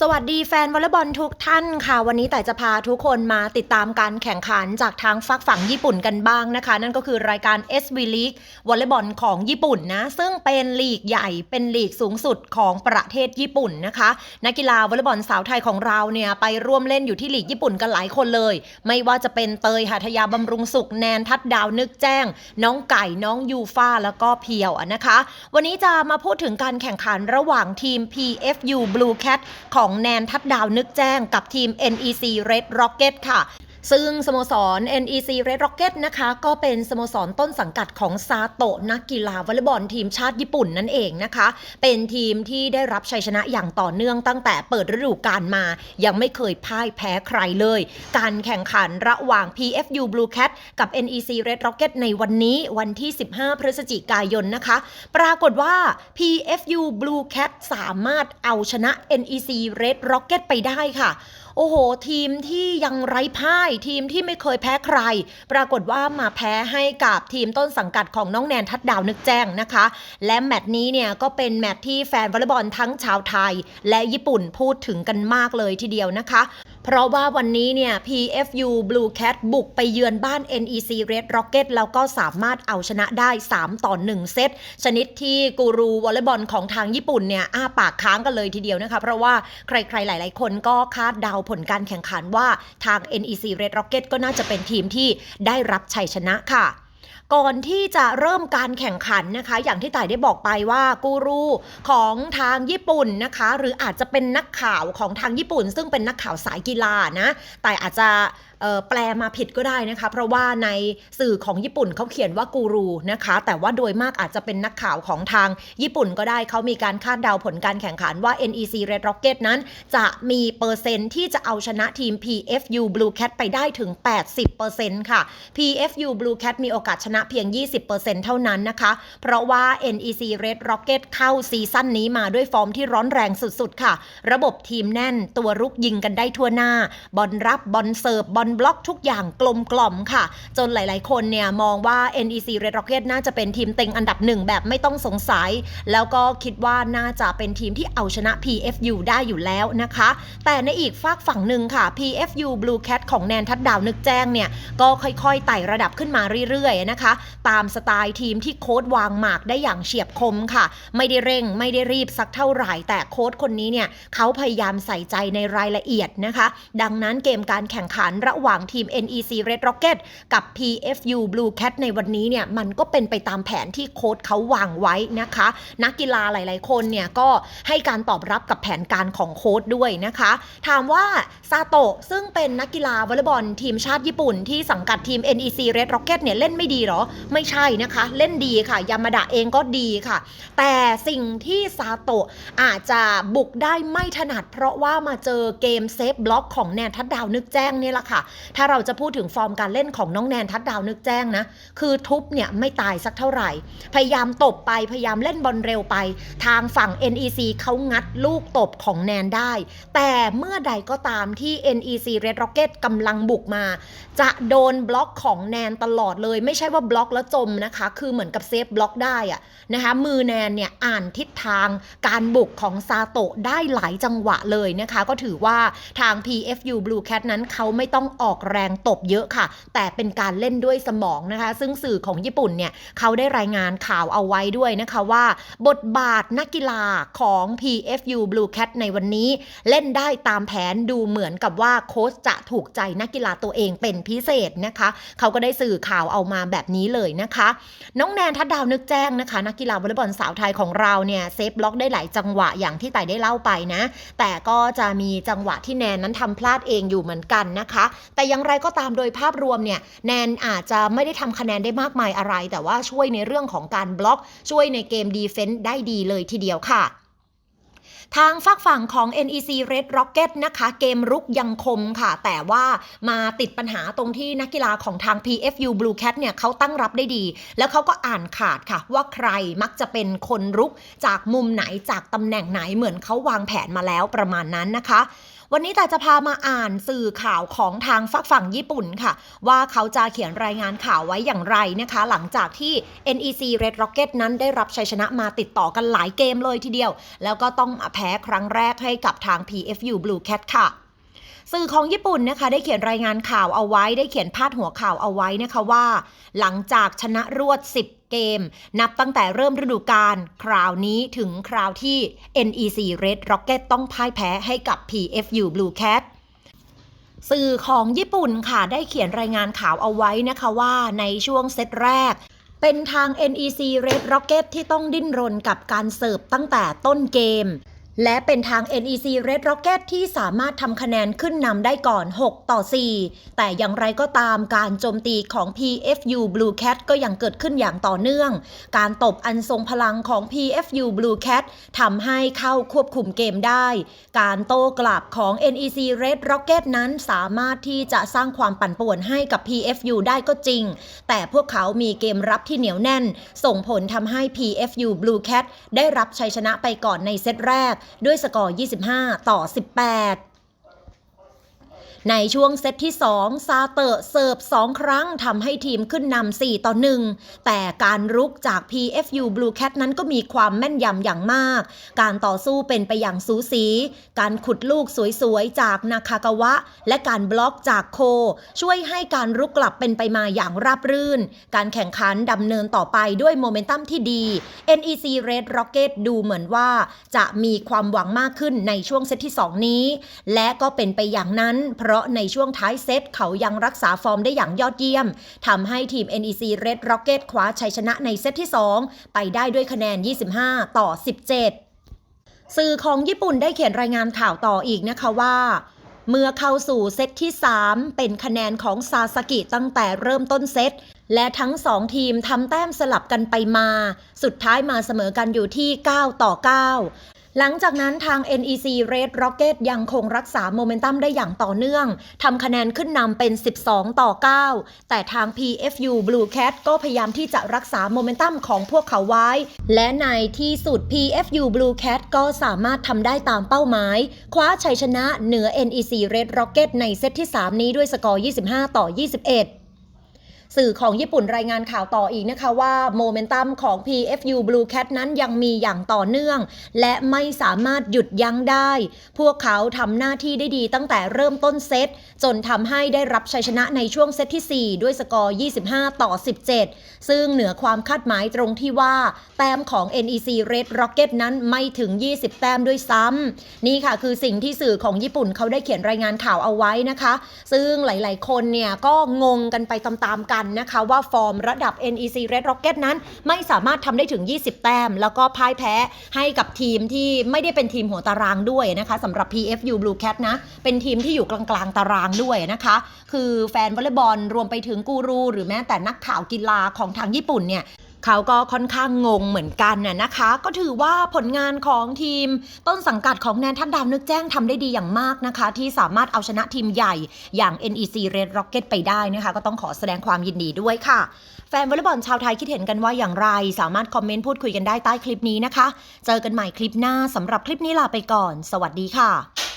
สวัสดีแฟนวอลเลย์บอลทุกท่านค่ะ วันนี้แต่จะพาทุกคนมาติดตามการแข่งขันจากทางฝักฝั่งญี่ปุ่นกันบ้างนะคะ นั่นก็คือรายการ SB League วอลเลย์บอลของญี่ปุ่นนะซึ่งเป็นลีกใหญ่เป็นลีกสูงสุดของประเทศญี่ปุ่นนะคะ นักกีฬาวอลเลย์บอลสาวไทยของเราเนี่ยไปร่วมเล่นอยู่ที่ลีกญี่ปุ่นกันหลายคนเลย ไม่ว่าจะเป็นเตยหัทยาบำรุงสุขแนนทัดดาวนึกแจ้ง น้องไก่น้องยูฟ่าแล้วก็เพียวนะคะ วันนี้จะมาพูดถึงการแข่งขันระหว่างทีม PFU Blue Cat ของของแนนทับดาวนึกแจ้งกับทีม NEC Red Rocket ค่ะ ซึ่งสโมสร NEC Red Rocket นะคะ ก็เป็นสโมสรต้นสังกัดของซาโตะนักกีฬาวอลเลย์บอลทีมชาติญี่ปุ่นนั่นเองนะคะ เป็นทีมที่ได้รับชัยชนะอย่างต่อเนื่องตั้งแต่เปิดฤดูกาลมา ยังไม่เคยพ่ายแพ้ใครเลย การแข่งขันระหว่าง PFU Blue Cat กับ NEC Red Rocket ในวันนี้วันที่ 15 พฤศจิกายนนะคะ ปรากฏว่า PFU Blue Cat สามารถเอาชนะ NEC Red Rocket ไปได้ค่ะ โอ้โห ทีมที่ยังไร้พ่ายทีมที่ไม่เคยแพ้ใคร ปรากฏว่ามาแพ้ให้กับทีมต้นสังกัดของน้องแนนทัดดาวนึกแจ้งนะคะ และแมตช์นี้เนี่ยก็เป็นแมตช์ที่แฟนวอลเลย์บอลทั้งชาวไทย และญี่ปุ่นพูดถึงกันมากเลยทีเดียวนะคะ เพราะว่าวันนี้เนี่ย PFU Blue Cat บุกไปเยือนบ้าน NEC Red Rocket แล้วก็สามารถเอาชนะได้ 3 ต่อ 1 เซต ชนิดที่กูรูวอลเลย์บอลของทางญี่ปุ่นเนี่ยอ้าปากค้างกันเลยทีเดียวนะคะ เพราะว่าใครๆหลาย ๆ คนก็คาดเดาผลการแข่งขันว่าทาง NEC Red Rocket ก็น่าจะเป็นทีมที่ได้รับชัยชนะค่ะก่อนที่จะเริ่มการแข่งขันนะคะ อย่างที่ต่ายได้บอกไปว่ากูรูของทางญี่ปุ่นนะคะ หรืออาจจะเป็นนักข่าวของทางญี่ปุ่น ซึ่งเป็นนักข่าวสายกีฬานะแต่อาจจะ แปลมาผิดก็ได้นะคะ เพราะว่าในสื่อของญี่ปุ่นเขาเขียนว่ากูรูนะคะ แต่ว่าโดยมากอาจจะเป็นนักข่าวของทางญี่ปุ่นก็ได้เขามีการคาดเดาผลการแข่งขันว่า NEC Red Rocket นั้น จะมีเปอร์เซ็นต์ที่จะเอาชนะทีม PFU Blue Cat ไปได้ถึง 80%ค่ะ PFU Blue Cat มีโอกาสชนะเพียง 20%เท่านั้นนะคะ เพราะว่า NEC Red Rocket เข้าซีซั่นนี้มาด้วยฟอร์มที่ร้อนแรงสุดๆค่ะ ระบบทีมแน่นตัวรุกยิงกันได้ทั่วหน้า บอลรับบอลเสิร์ฟบอลบล็อกทุกอย่างกลมกล่อมค่ะ จนหลาย ๆ คนเนี่ยมองว่า NEC Red Rocket น่าจะเป็นทีมเต็งอันดับหนึ่งแบบไม่ต้องสงสัย แล้วก็คิดว่าน่าจะเป็นทีมที่เอาชนะ PFU ได้อยู่แล้วนะคะ แต่ในอีกฝากฝั่งหนึ่งค่ะ PFU Blue Cat ของแนนทัดดาวนึกแจ้งเนี่ยก็ค่อย ๆ ไต่ระดับขึ้นมาเรื่อย ๆ นะคะ ตามสไตล์ทีมที่โค้ดวางหมากได้อย่างเฉียบคมค่ะ ไม่ได้เร่งไม่ได้รีบสักเท่าไหร่ แต่โค้ดคนนี้เนี่ยเขาพยายามใส่ใจในรายละเอียดนะคะ ดังนั้นเกมการแข่งขันระหว่างทีม NEC Red Rocket กับ PFU Blue Cat ในวันนี้เนี่ยมันก็เป็นไปตามแผนที่โค้ดเขาวางไว้นะคะ นักกีฬาหลาย ๆ คนเนี่ยก็ให้การตอบรับกับแผนการของโค้ดด้วยนะคะ ถามว่าซาโตะซึ่งเป็นนักกีฬาวอลเลย์บอลทีมชาติญี่ปุ่น ที่สังกัดทีม NEC Red Rocket เนี่ยเล่นไม่ดีเหรอ ไม่ใช่นะคะ เล่นดีค่ะ ยามาดะเองก็ดีค่ะ แต่สิ่งที่ซาโตะอาจจะบุกได้ไม่ถนัดเพราะว่ามาเจอเกมเซฟบล็อกของแนนทัดดาวนึกแจ้งเนี่ยแหละค่ะถ้าเราจะพูดถึงฟอร์มการเล่นของน้องแนนทัดดาวนึกแจ้งนะ คือทุบเนี่ยไม่ตายสักเท่าไหร่ พยายามตบไปพยายามเล่นบอลเร็วไป ทางฝั่ง NEC เขางัดลูกตบของแนนได้ แต่เมื่อใดก็ตามที่ NEC Red Rocket กำลังบุกมา จะโดนบล็อกของแนนตลอดเลย ไม่ใช่ว่าบล็อกแล้วจมนะคะ คือเหมือนกับเซฟบล็อกได้อะนะคะมือแนนเนี่ยอ่านทิศทางการบุกของซาโตะได้หลายจังหวะเลยนะคะ ก็ถือว่าทาง PFU Blue Cat นั้นเขาไม่ต้องออกแรงตบเยอะค่ะ แต่เป็นการเล่นด้วยสมองนะคะ ซึ่งสื่อของญี่ปุ่นเนี่ยเขาได้รายงานข่าวเอาไว้ด้วยนะคะว่า บทบาทนักกีฬาของ PFU Blue Cat ในวันนี้ เล่นได้ตามแผนดูเหมือนกับว่าโค้ชจะถูกใจนักกีฬาตัวเองเป็นพิเศษนะคะเขาก็ได้สื่อข่าวเอามาแบบนี้เลยนะคะ น้องแนนทัดดาวนึกแจ้งนะคะ นักกีฬาวอลเลย์บอลสาวไทยของเราเนี่ยเซฟบล็อกได้หลายจังหวะอย่างที่ไต่ได้เล่าไปนะ แต่ก็จะมีจังหวะที่แนนนั้นทำพลาดเองอยู่เหมือนกันนะคะแต่อย่างไรก็ตามโดยภาพรวมเนี่ยแนนอาจจะไม่ได้ทำคะแนนได้มากมายอะไร แต่ว่าช่วยในเรื่องของการบล็อก ช่วยในเกมดีเฟนต์ได้ดีเลยทีเดียวค่ะทางฝักฝั่งของ NEC Red Rocket นะคะ เกมรุกยังคมค่ะ แต่ว่ามาติดปัญหาตรงที่นักกีฬาของทาง PFU Blue Cat เนี่ยเขาตั้งรับได้ดี แล้วเขาก็อ่านขาดค่ะ ว่าใครมักจะเป็นคนรุกจากมุมไหนจากตำแหน่งไหนเหมือนเขาวางแผนมาแล้วประมาณนั้นนะคะ วันนี้แต่จะพามาอ่านสื่อข่าวของทางฝักฝั่งญี่ปุ่นค่ะ ว่าเขาจะเขียนรายงานข่าวไว้อย่างไรนะคะ หลังจากที่ NEC Red Rocket นั้นได้รับชัยชนะมาติดต่อกันหลายเกมเลยทีเดียว แล้วก็ต้องแพ้ครั้งแรกให้กับทาง PFU Blue Cat ค่ะสื่อของญี่ปุ่นนะคะได้เขียนรายงานข่าวเอาไว้ ได้เขียนพาดหัวข่าวเอาไว้นะคะว่า หลังจากชนะรวด 10 เกม นับตั้งแต่เริ่มฤดูกาลคราวนี้ถึงคราวที่ NEC Red Rocket ต้องพ่ายแพ้ให้กับ PFU Blue Cat สื่อของญี่ปุ่นค่ะได้เขียนรายงานข่าวเอาไว้นะคะว่าในช่วงเซตแรก เป็นทาง NEC Red Rocket ที่ต้องดิ้นรนกับการเสิร์ฟตั้งแต่ต้นเกม และเป็นทาง NEC Red Rocket ที่สามารถทำคะแนนขึ้นนำได้ก่อน 6 ต่อ 4 แต่อย่างไรก็ตามการโจมตีของ PFU Blue Cat ก็ยังเกิดขึ้นอย่างต่อเนื่อง การตบอันทรงพลังของ PFU Blue Cat ทำให้เข้าควบคุมเกมได้ การโต้กลับของ NEC Red Rocket นั้นสามารถที่จะสร้างความปั่นป่วนให้กับ PFU ได้ก็จริง แต่พวกเขามีเกมรับที่เหนียวแน่น ส่งผลทำให้ PFU Blue Cat ได้รับชัยชนะไปก่อนในเซตแรกด้วยสกอร์ 25 ต่อ 18 ในช่วงเซตที่ 2 ซาเตอร์เสิร์ฟ 2 ครั้งทำให้ทีมขึ้นนำ4 ต่อ 1 แต่การรุกจาก PFU Blue Cat นั้นก็มีความแม่นยำอย่างมาก การต่อสู้เป็นไปอย่างสูสี การขุดลูกสวยๆ จากนาคากาวะ และการบล็อกจากโค ช่วยให้การรุกกลับเป็นไปมาอย่างราบรื่น การแข่งขันดำเนินต่อไปด้วยโมเมนตัมที่ดี NEC Red Rocket ดูเหมือนว่า จะมีความหวังมากขึ้นในช่วงเซตที่ 2 นี้ และก็เป็นไปอย่างนั้นเพราะราะในช่วงท้ายเซตเขายังรักษาฟอร์มได้อย่างยอดเยี่ยมทำให้ทีม NEC Red Rocket คว้าชัยชนะในเซตที่ 2 ไปได้ด้วยคะแนน 25 ต่อ 17 สื่อของญี่ปุ่นได้เขียนรายงานข่าวต่ออีกนะคะว่าเมื่อเข้าสู่เซตที่ 3 เป็นคะแนนของซาสกิตั้งแต่เริ่มต้นเซต และทั้ง 2 ทีมทำแต้มสลับกันไปมา สุดท้ายมาเสมอกันอยู่ที่ 9 ต่อ 9 หลังจากนั้นทาง NEC Red Rocket ยังคงรักษาโมเมนตัมได้อย่างต่อเนื่องทำคะแนนขึ้นนำเป็น 12 ต่อ 9 แต่ทาง PFU Blue Cat ก็พยายามที่จะรักษาโมเมนตัมของพวกเขาไว้ และในที่สุด PFU Blue Cat ก็สามารถทำได้ตามเป้าหมาย คว้าชัยชนะเหนือ NEC Red Rocket ในเซตที่ 3 นี้ด้วยสกอร์ 25 ต่อ 21 สื่อของญี่ปุ่นรายงานข่าวต่ออีกนะคะว่าโมเมนตัมของ PFU Blue Cat นั้นยังมีอย่างต่อเนื่อง และไม่สามารถหยุดยั้งได้ พวกเขาทำหน้าที่ได้ดีตั้งแต่เริ่มต้นเซต จนทำให้ได้รับชัยชนะในช่วงเซตที่ 4 ด้วยสกอร์ 25 ต่อ 17 ซึ่งเหนือความคาดหมายตรงที่ว่า แต้มของ NEC Red Rocket นั้นไม่ถึง 20 แต้มด้วยซ้ำนี่ค่ะคือสิ่งที่สื่อของญี่ปุ่นเขาได้เขียนรายงานข่าวเอาไว้นะคะ ซึ่งหลาย ๆ คนเนี่ยก็งงกันไปตามๆกันนะคะว่าฟอร์มระดับ NEC Red Rocket นั้น ไม่สามารถทำได้ถึง 20 แต้ม แล้วก็พ่ายแพ้ให้กับทีมที่ไม่ได้เป็นทีมหัวตารางด้วยนะคะสำหรับ PFU Blue Cat นะ เป็นทีมที่อยู่กลางๆตารางด้วยนะคะ คือแฟนวอลเลย์บอลรวมไปถึงกูรู หรือแม้แต่นักข่าวกีฬาของทางญี่ปุ่นเนี่ย เขาก็ค่อนข้างงงเหมือนกันน่ะนะคะ ก็ถือว่าผลงานของทีม ต้นสังกัดของแนนทัดดาวนึกแจ้งทำได้ดีอย่างมากนะคะ ที่สามารถเอาชนะทีมใหญ่อย่าง NEC Red Rocket ไปได้นะคะ ก็ต้องขอแสดงความยินดีด้วยค่ะแฟนวอลเลย์บอลชาวไทยคิดเห็นกันว่าอย่างไร สามารถคอมเมนต์พูดคุยกันได้ใต้คลิปนี้นะคะ เจอกันใหม่คลิปหน้าสำหรับคลิปนี้ลาไปก่อน สวัสดีค่ะ